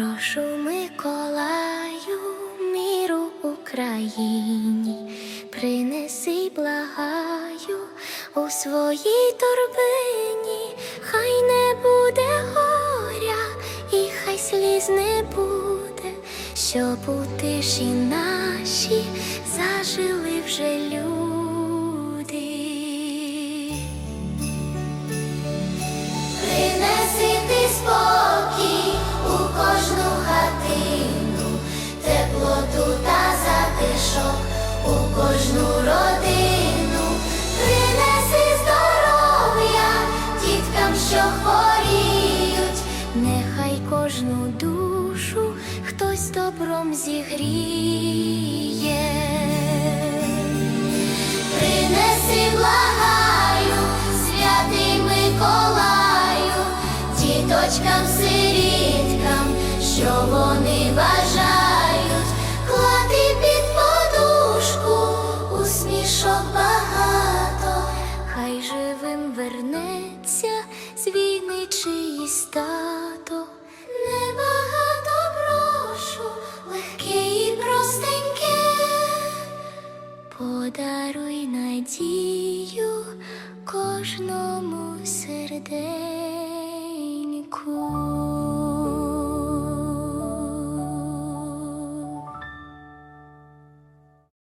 Прошу Миколаю, міру Україні, принеси, благаю у своїй торбині, хай не буде горя, і хай сліз не буде, щоб у тиші наші зажили вже люди. Та затишок у кожну родину, принеси здоров'я діткам, що хворіють, нехай кожну душу хтось добром зігріє. Принеси, благаю, святий Миколаю, діточкам, сиріткам, вернеться з війни чиїсь тато. Небагато прошу, легке і простеньке. Подаруй надію кожному сердечку.